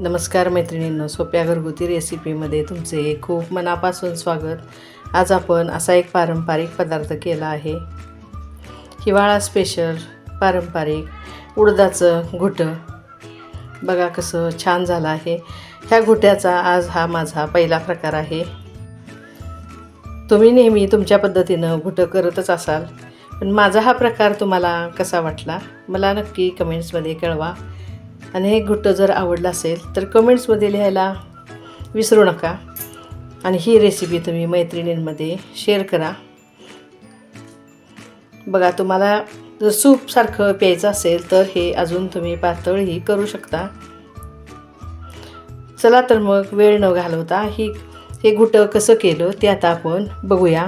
नमस्कार मैत्रिणींनो सोप्या घरगुती रेसिपीमध्ये तुमचे खूप मनापासून स्वागत. आज आपण असा एक पारंपरिक पदार्थ केला आहे. हिवाळा स्पेशल पारंपरिक उडदाचं घुटं. बघा कसं छान झालं आहे. ह्या घुट्याचा आज हा माझा पहिला प्रकार आहे. तुम्ही नेहमी तुमच्या पद्धतीनं घुटं करतच असाल. पण माझा हा प्रकार तुम्हाला कसा वाटला? मला नक्की कमेंट्समध्ये कळवा. आणि हे घुट्टं जर आवडलं असेल तर कमेंट्समध्ये लिहायला विसरू नका. आणि ही रेसिपी तुम्ही मैत्रिणींमध्ये शेअर करा. बघा तुम्हाला जर सूपसारखं प्यायचं असेल तर हे अजून तुम्ही पातळही करू शकता. चला तर मग वेळ न घालवता ही हे घुटं कसं केलं ते आता आपण बघूया.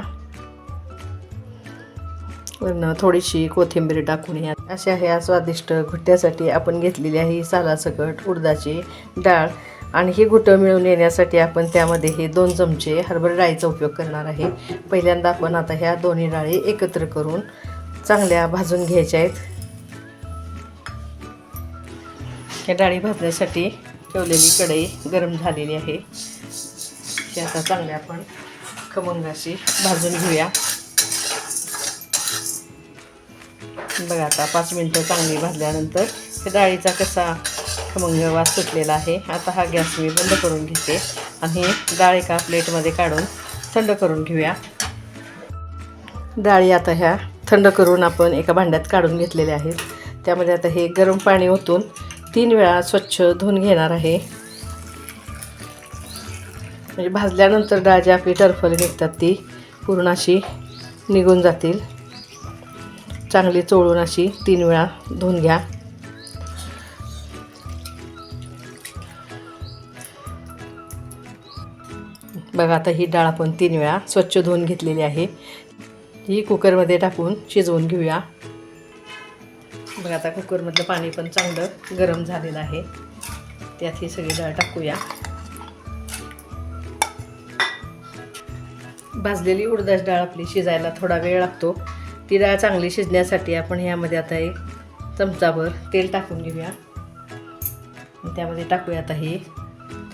वरनं थोडीशी कोथिंबीर टाकून या अशा ह्या स्वादिष्ट घुट्ट्यासाठी आपण घेतलेली आहे ही सालासकट उडदाची डाळ. आणि ही घुटं मिळून येण्यासाठी आपण त्यामध्ये हे दोन चमचे हरभर डाळीचा उपयोग करणार आहे. पहिल्यांदा आपण आता ह्या दोन्ही डाळी एकत्र करून चांगल्या भाजून घ्यायच्या आहेत. ह्या डाळी भाजण्यासाठी ठेवलेली कढई गरम झालेली आहे. ती आता चांगल्या आपण खमंगाशी भाजून घेऊया. बघा आता पाच मिनटं चांगली भाजल्यानंतर त्या डाळीचा कसा खमंग वास सुटलेला आहे. आता हा गॅस मी बंद करून घेते आणि डाळ एका प्लेटमध्ये काढून थंड करून घेऊया. डाळी आता ह्या थंड करून आपण एका भांड्यात काढून घेतलेल्या आहेत. त्यामध्ये आता हे गरम पाणी ओतून तीन वेळा स्वच्छ धुवून घेणार आहे. म्हणजे भाजल्यानंतर डाळ जी आपली टरफल निघतात ती पूर्ण अशी निघून जातील. चांगली चोळून अशी तीन वेळा धुवून घ्या. बघा आता ही डाळ आपण तीन वेळा स्वच्छ धुवून घेतलेली आहे. ही कुकरमध्ये टाकून शिजवून घेऊया. बघा आता कुकरमधलं पाणी पण चांगलं गरम झालेलं आहे. त्यात ही सगळी डाळ टाकूया. भाजलेली उडदाची डाळ आपली शिजायला थोडा वेळ लागतो. ती डाळ चांगली शिजण्यासाठी आपण ह्यामध्ये आता एक चमचाभर तेल टाकून घेऊया. त्यामध्ये टाकूया आता ही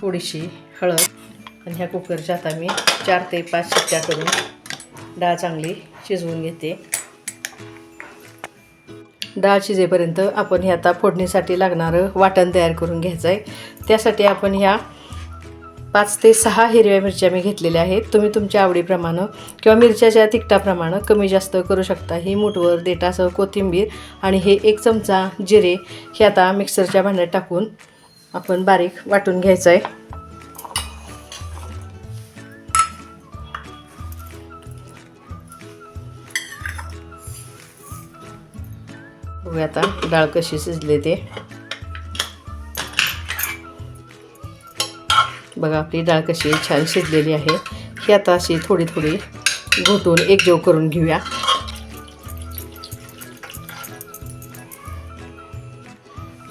थोडीशी हळद. आणि ह्या कुकरच्या आता मी चार ते पाच शिट्ट्या करून डाळ चांगली शिजवून घेते. डाळ शिजेपर्यंत आपण हे आता फोडणीसाठी लागणारं वाटण तयार करून घ्यायचं आहे त्यासाठी आपण ह्या पाच ते सहा हिरव्या मिरच्या मी घेतलेल्या आहेत. तुम्ही तुमच्या आवडीप्रमाणे किंवा मिरच्याच्या तिखटाप्रमाणे कमी जास्त करू शकता. ही मुठवर देटासह कोथिंबीर आणि हे एक चमचा जिरे हे आता मिक्सरच्या भांड्यात टाकून आपण बारीक वाटून घ्यायचं आहे बघूया आता डाळ कशी शिजले ते. बघा आपली डाळ कशी छान शिजलेली आहे. ही आता अशी थोडी थोडी घोटून एकजव करून घेऊया.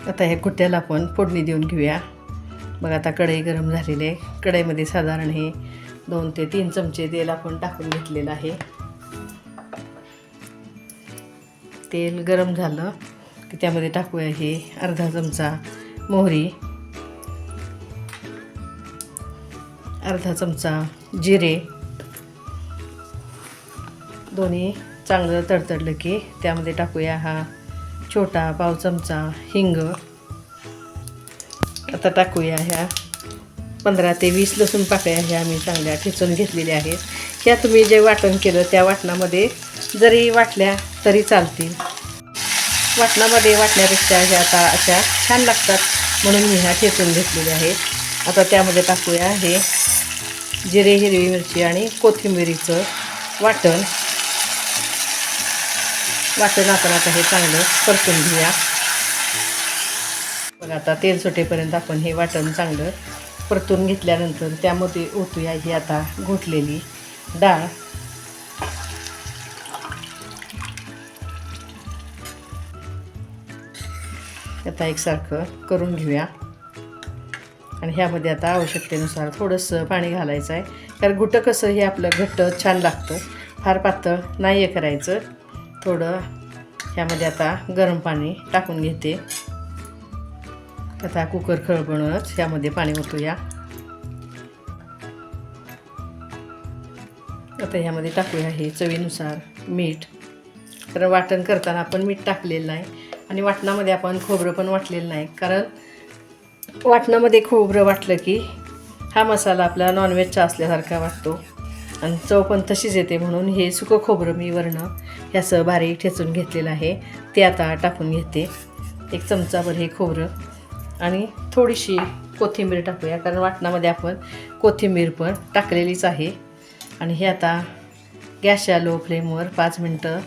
आता ह्या कुट्ट्याला आपण फोडणी देऊन घेऊया. बघा आता कढई गरम झालेली आहे. कढईमध्ये साधारण हे दोन ते तीन चमचे तेल आपण टाकून घेतलेलं आहे. तेल गरम झालं की त्यामध्ये टाकूया हे अर्धा चमचा मोहरी. अर्धा चमचा जिरे. दोन्ही चांगलं तडतडलं की त्यामध्ये टाकूया हा छोटा पाव चमचा हिंग. आता टाकूया ह्या पंधरा ते वीस लसूण पाकळ्या ह्या आम्ही चांगल्या ठेचून घेतलेल्या आहेत. ह्या तुम्ही जे वाटण केलं त्या वाटणामध्ये जरी वाटल्या तरी चालतील. वाटणामध्ये वाटण्यापेक्षा ह्या आता अशा छान लागतात म्हणून मी ह्या ठेचून घेतलेल्या आहेत. आता त्यामध्ये टाकूया हे जिरे हिरवी मिरची आणि कोथिंबिरीचं वाटण. वाटण आपण आता हे चांगलं परतून घेऊया. पण आता तेल सुटेपर्यंत आपण हे वाटण चांगलं परतून घेतल्यानंतर त्यामध्ये ओतूया ही आता घोटलेली डाळ. आता एकसारखं करून घेऊया. आणि ह्यामध्ये आता आवश्यकतेनुसार थोडंसं पाणी घालायचं आहे. कारण गुटं कसं हे आपलं घट्ट छान लागतं. फार पातळ नाही आहे करायचं. थोडं ह्यामध्ये आता गरम पाणी टाकून घेते. आता कुकर खळबणच ह्यामध्ये पाणी ओतूया. आता ह्यामध्ये टाकूया हे चवीनुसार मीठ. कारण वाटण करताना आपण मीठ टाकलेलं नाही. आणि वाटणामध्ये आपण खोबरं पण वाटलेलं नाही. कारण वाटणामध्ये खोबरं वाटलं की हा मसाला आपला नॉनव्हेजचा असल्यासारखा वाटतो. आणि चव पण तशीच येते म्हणून हे सुकं खोबरं मी वरणं ह्याचं बारीक ठेचून घेतलेलं आहे. ते आता टाकून घेते. एक चमचाभर हे खोबरं. आणि थोडीशी कोथिंबीर टाकूया कारण वाटणामध्ये आपण कोथिंबीर पण टाकलेलीच आहे. आणि हे आता गॅसच्या लो फ्लेमवर पाच मिनटं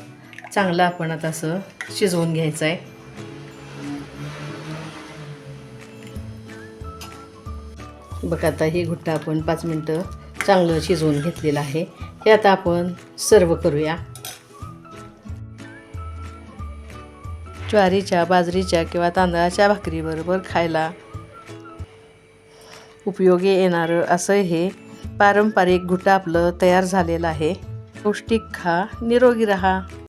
चांगलं आपण आता असं शिजवून घ्यायचं आहे. बघा आता हे घुट्टा आपण पाच मिनटं चांगलं शिजवून घेतलेलं आहे. हे आता आपण सर्व करूया. ज्वारीच्या बाजरीच्या किंवा तांदळाच्या भाकरीबरोबर खायला उपयोगी येणारं असं हे पारंपरिक घुटा आपलं तयार झालेलं आहे. पौष्टिक खा निरोगी रहा.